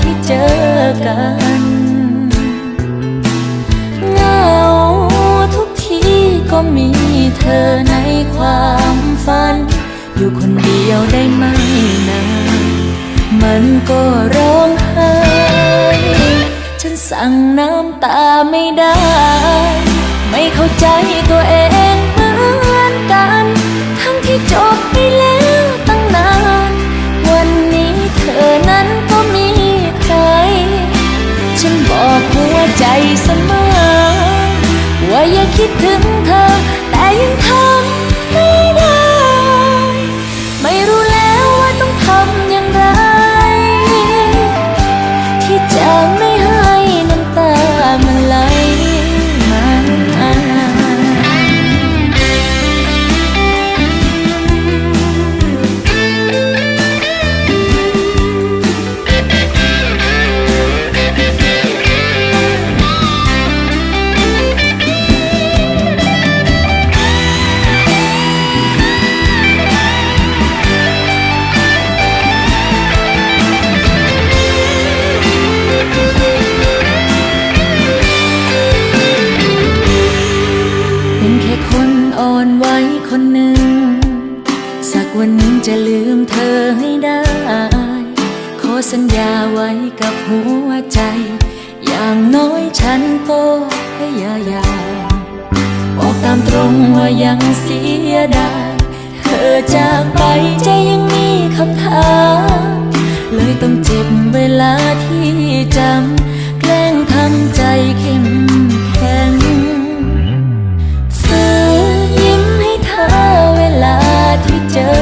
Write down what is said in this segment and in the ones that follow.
ที่เจอกันเหงาทุกทีก็มีเธอในความฝัน อยู่คนเดียวได้ไหมนานมันก็ร้องไห้ฉันสั่งน้ำตาไม่ได้ ไม่เข้าใจตัวเอง ใจเสมอ ว่าอย่าคิดถึงเธอ แต่ยังทำไม่ได้ามตรงว่ายังเสียดายเธอจากไปใจยังมีคำถามเลยต้องเจ็บเวลาที่จำแกล้งทำใจเข้มแข็งฝืนยิ้มให้เธอเวลาที่เจอ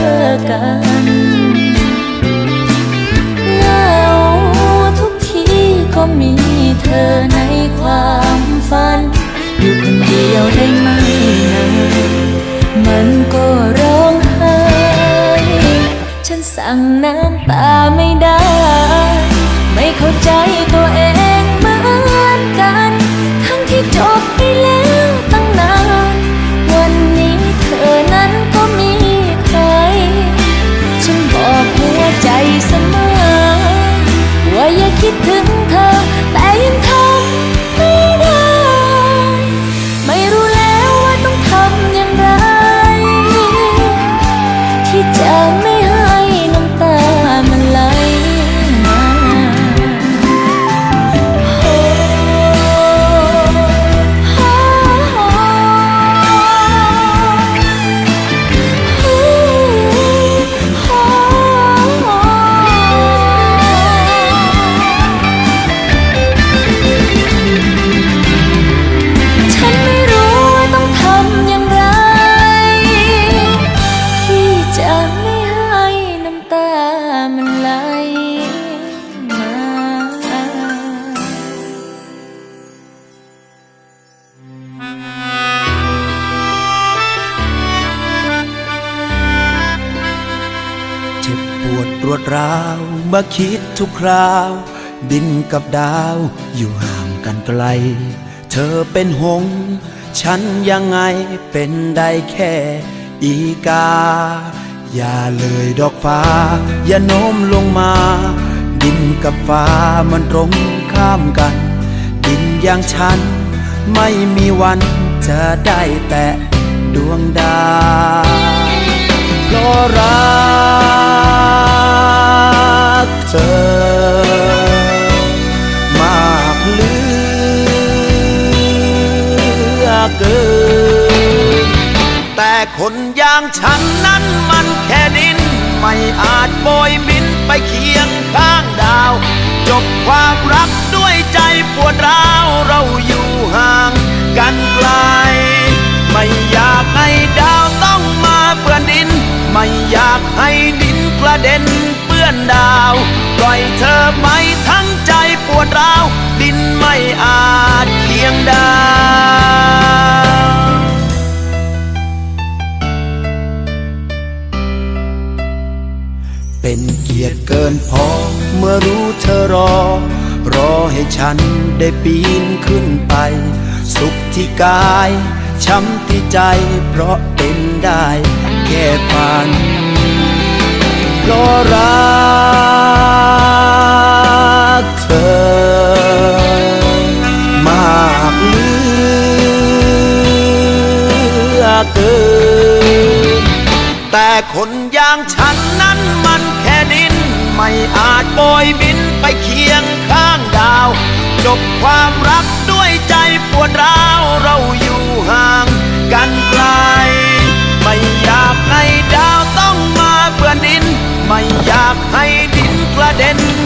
กันเหงาทุกทีก็มีเธอในความฝัน อยู่คนเดียวได้ไหม มันก็ร้องไห้ ฉันสั่งน้ำตาไม่ได้ ไม่เข้าใจตัว มื่คิดทุกคราว ดินกับดาวอยู่ห่างกันไกล เธอเป็นหงส์ฉันยังไงเป็นได้แค่อีกา อย่าเลยดอกฟ้า อย่าโน้มลงมา ดินกับฟ้ามันตรงข้ามกัน ดินอย่างฉัน ไม่มีวันจะได้แตะดวงดาวเพราะรัก เธอ มากเหลือเกิน แต่คนอย่างฉันนั้นมันแค่ดิน ไม่อาจโบยบินไปเคียงข้างดาว จบความรักด้วยใจปวดร้าว เราอยู่ห่างกันไกล ไม่อยากให้ดาวต้อง ปื้อนดิน ไม่อยากให้ดินกระเด็นเปื้อนดาวปล่อยเธอไหมทั้งใจปวดร้าว ดินไม่อาจเคียงดาวเป็นเกียรติเกินพอ เมื่อรู้เธอรอ รอให้ฉันได้ปีนขึ้นไป สุขที่กายช้ำที่ใจเพราะเป็นได้ แค่ฝันเพราะรักเธอ มากเหลือเกินแต่คนอย่างฉันนั้นมันแค่ดิน ไม่อาจโบยบินไปเคียงข้างดาว จบความรักด้วยใจปวดร้าวเราอยู่ห่างกันไกล อยากให้ดาวต้องมาเปื้อนดิน ไม่อยากให้ดินกระเด็นเปื้อน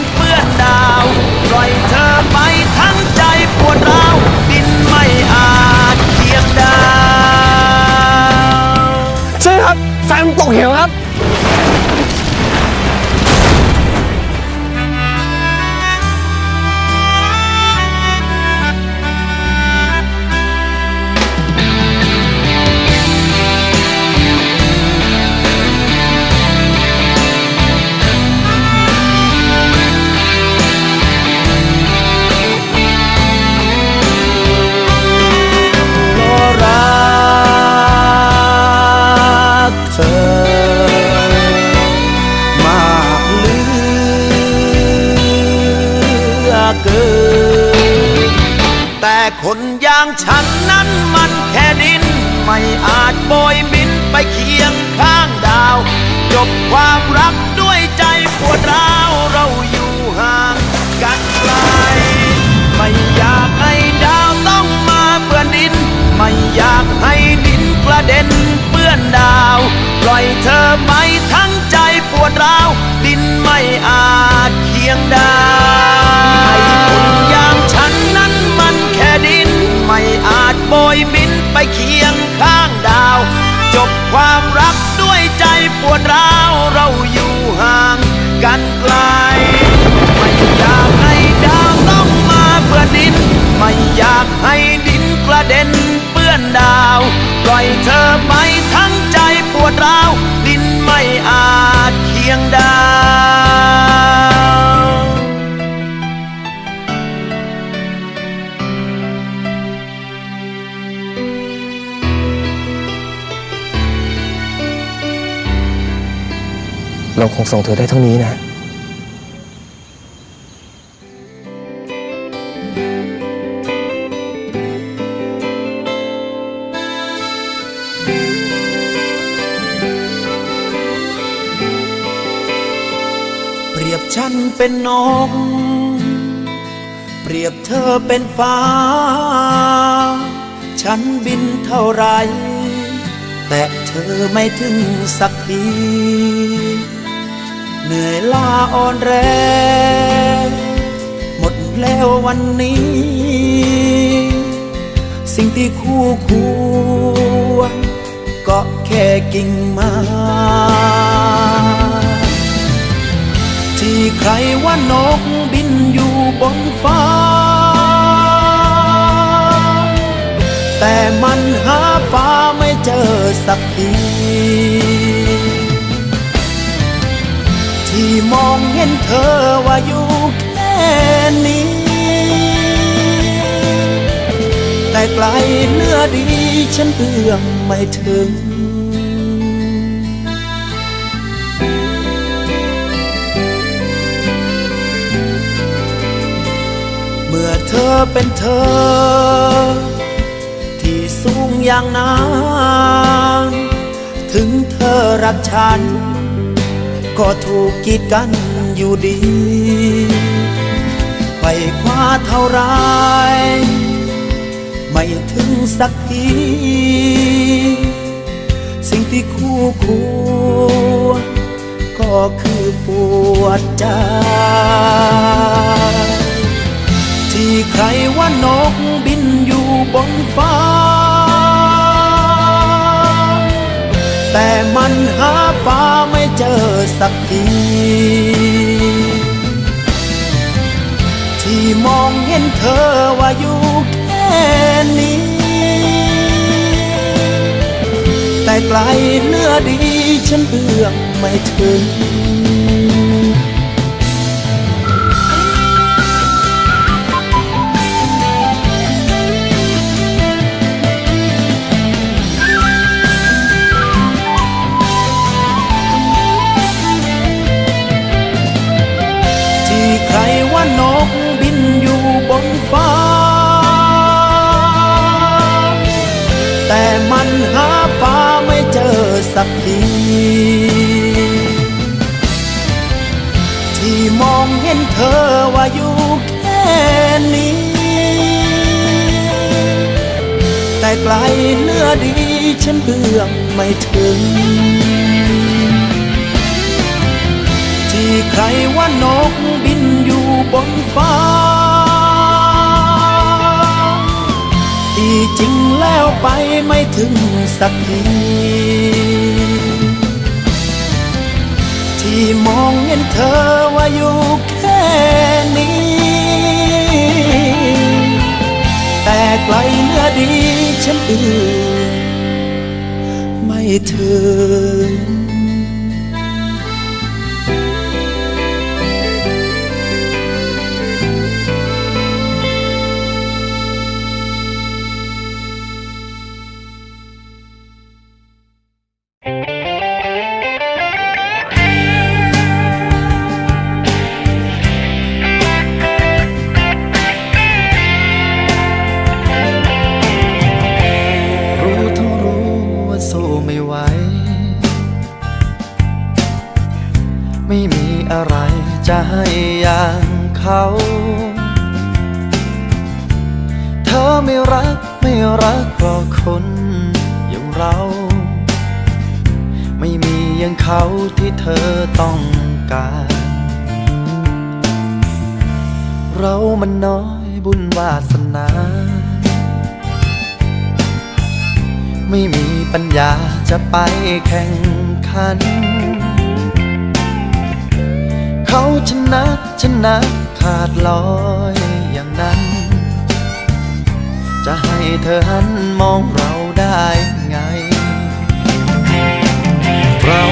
ปล่อยเธอไปทั้งใจปวดร้าว ดินไม่อาจเคียงดาให้คนอย่างฉันนั้นมันแค่ดิน ไม่อาจโบยบินไปเคียงข้างดาว จบความรักด้วยใจปวดร้าวเราอยู่ห่าง ส่งเธอได้เท่านี้นะเปรียบฉันเป็นนก เปรียบเธอเป็นฟ้า ฉันบินเท่าไร แต่เธอไม่ถึงสักที เหนื่อยล้าอ่อนแรง หมดแล้ววันนี้ สิ่งที่คู่ควรก็แค่กิ่งไม้ที่ใครว่านกบินอยู่บนฟ้า แต่มันหาฟ้าไม่เจอสักที ที่มองเห็นเธอว่าอยู่แค่นี้ แต่ไกลเนื้อดีฉันเอื้อมไม่ถึงเมื่อเธอเป็นเธอ ที่สูงอย่างนั้นถึงเธอรักฉัน ก็ถูกกีดกันอยู่ดีไขว่คว้าเท่าไร ไม่ถึงสักที สิ่งที่คู่ควรก็คือปวดใจที่ใครว่านกบินอยู่บนฟ้า แต่มันหา เจอสักที ที่มองเห็นเธอว่าอยู่แค่นี้ แต่ไกลเนื้อดีฉันเอื้อมไม่ถึง อยู่บนฟ้า แต่มันหาฟ้าไม่เจอสักที ที่มองเห็นเธอว่าอยู่แค่นี้ แต่ไกลเนื้อดีฉันเบื้อไม่ถึง ที่ใครว่านกบินอยู่บนฟ้า จริงแล้วไปไม่ถึงสักทีที่มองเห็นเธอว่าอยู่แค่นี้ แต่ไกลเนื้อดีฉันเอื่นไม่ถึง ไม่ไหว ไม่มีอะไรจะให้อย่างเขา เธอไม่รักไม่รักเพราคนอย่างเรา ไม่มีอย่างเขาที่เธอต้องการ เรามันน้อยบุญวาสนา ไม่มีปัญญาจะไปแข่งขัน เขาชนะชนะขาดลอยอย่างนั้น จะให้เธอหันมองเราได้ไง เรา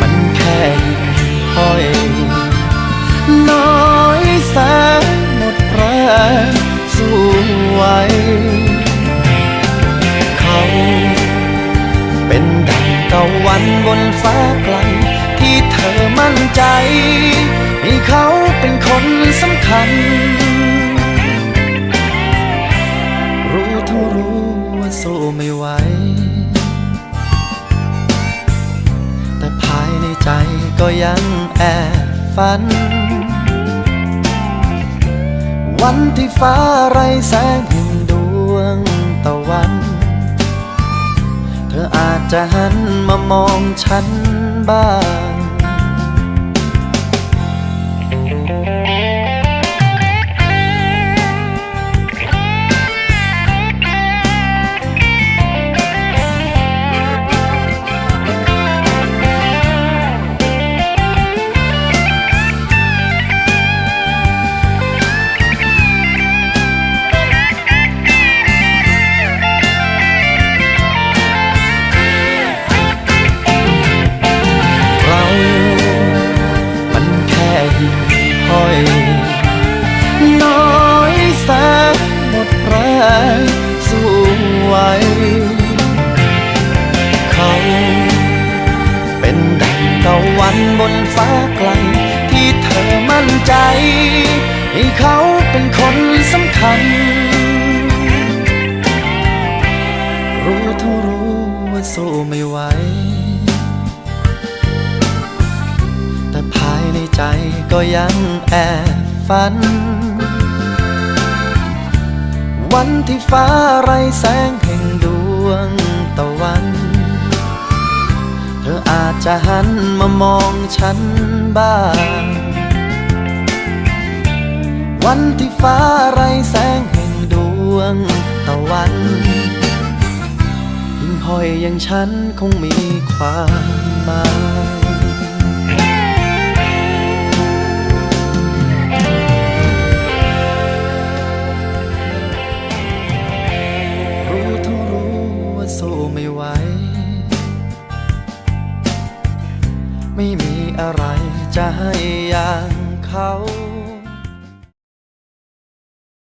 มันแค่งห้อย น้อยแสนหมดแรงสู้ไหว แอบฝัน วันที่ฟ้าไรแสงเห็นดวงตะวัน เธออาจจะหันมามองฉันบ้าง สู้ไม่ไหว แต่ภายในใจก็ยังแอบฝัน วันที่ฟ้าไรแสงแห่งดวงตะวัน เธออาจจะหันมามองฉันบ้าง วันที่ฟ้าไรแสงแห่งดวงตะวัน ห้อยอย่างฉันคงมีความหมายรู้ทั้งรู้ว่าสู้ไม่ไหว ไม่มีอะไรจะให้อย่างเขา